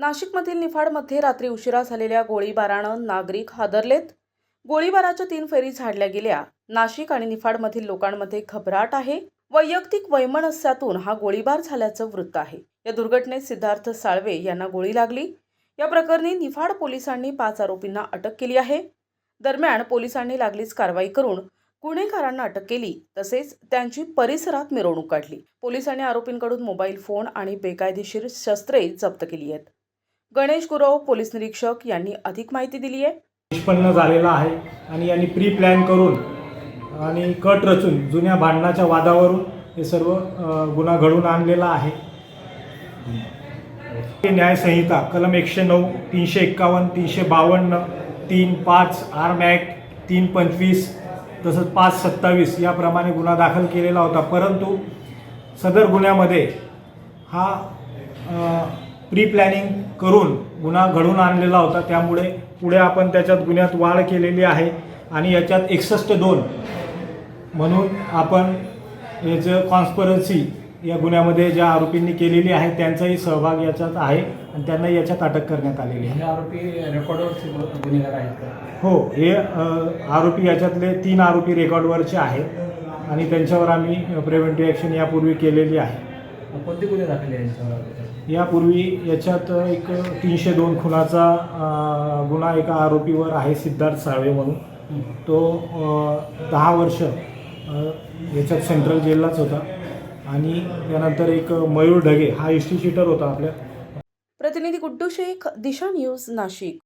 नाशिकमधील निफाडमध्ये रात्री उशिरा झालेल्या गोळीबारानं नागरिक हादरलेत. गोळीबाराच्या तीन फेरी झाडल्या गेल्या. नाशिक आणि निफाडमधील लोकांमध्ये घबराट आहे. वैयक्तिक वैमनस्यातून हा गोळीबार झाल्याचं वृत्त आहे. या दुर्घटनेत सिद्धार्थ साळवे यांना गोळी लागली. या प्रकरणी निफाड पोलिसांनी पाच आरोपींना अटक केली आहे. दरम्यान पोलिसांनी लागलीच कारवाई करून गुन्हेगारांना अटक केली. तसेच त्यांची परिसरात मिरवणूक काढली. पोलिसांनी आरोपींकडून मोबाईल फोन आणि बेकायदेशीर शस्त्रे जप्त केली आहेत. गणेश गुरव पोलीस निरीक्षक यांनी अधिक माहिती दिली आहे. निष्पन्न झालेला आहे आणि यांनी प्री प्लॅन करून आणि कट रचून जुन्या भांडणाच्या वादावरून हे सर्व गुन्हा घडवून आणलेला आहे. न्यायसंहिता कलम एकशे नऊ तीनशे एक्कावन्न तीनशे बावन्न तीन पाच आर्म ॲक्ट तीन पंचवीस तसंच पाच सत्तावीस याप्रमाणे गुन्हा दाखल केलेला होता. परंतु सदर गुन्ह्यामध्ये हा प्री प्लॅनिंग करून गुन्हा घडून आणलेला होता. त्यामुळे पुढे आपण त्याच्यात गुन्ह्यात वाढ केलेली आहे. आणि याच्यात एकसष्ट दोन म्हणून आपण याचं कॉन्स्परन्सी या गुन्ह्यामध्ये ज्या आरोपींनी केलेली आहे त्यांचाही सहभाग याच्यात आहे आणि त्यांना याच्यात अटक करण्यात आलेली आहे. हे आरोपी रेकॉर्डवरचे गुन्हेगार आहेत का? हो हे आरोपी याच्यातले तीन आरोपी रेकॉर्डवरचे आहेत आणि त्यांच्यावर आम्ही प्रिव्हेंटिव्ह ॲक्शन यापूर्वी केलेली आहे. कोणते गुन्हे दाखल यापूर्वी याच्यात एक तीनशे दोन खुनाचा गुन्हा एका आरोपीवर आहे सिद्धार्थ साळवे म्हणून. तो दहा वर्ष याच्यात सेंट्रल जेललाच होता. आणि त्यानंतर एक मयूर ढगे हा हिस्ट्री शीटर होता आपल्या. प्रतिनिधी गुड्डू शेख दिशा न्यूज नाशिक.